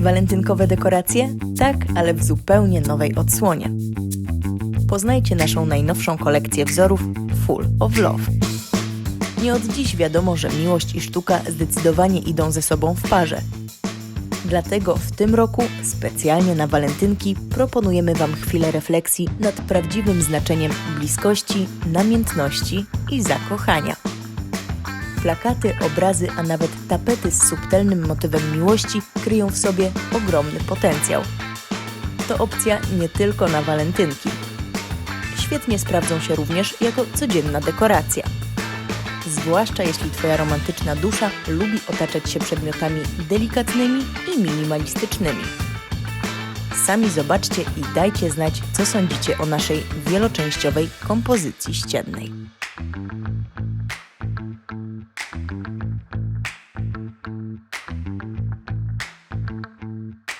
Walentynkowe dekoracje? Tak, ale w zupełnie nowej odsłonie. Poznajcie naszą najnowszą kolekcję wzorów Full of Love. Nie od dziś wiadomo, że miłość i sztuka zdecydowanie idą ze sobą w parze. Dlatego w tym roku specjalnie na walentynki proponujemy Wam chwilę refleksji nad prawdziwym znaczeniem bliskości, namiętności i zakochania. Plakaty, obrazy, a nawet tapety z subtelnym motywem miłości kryją w sobie ogromny potencjał. To opcja nie tylko na walentynki. Świetnie sprawdzą się również jako codzienna dekoracja. Zwłaszcza jeśli Twoja romantyczna dusza lubi otaczać się przedmiotami delikatnymi i minimalistycznymi. Sami zobaczcie i dajcie znać, co sądzicie o naszej wieloczęściowej kompozycji ściennej.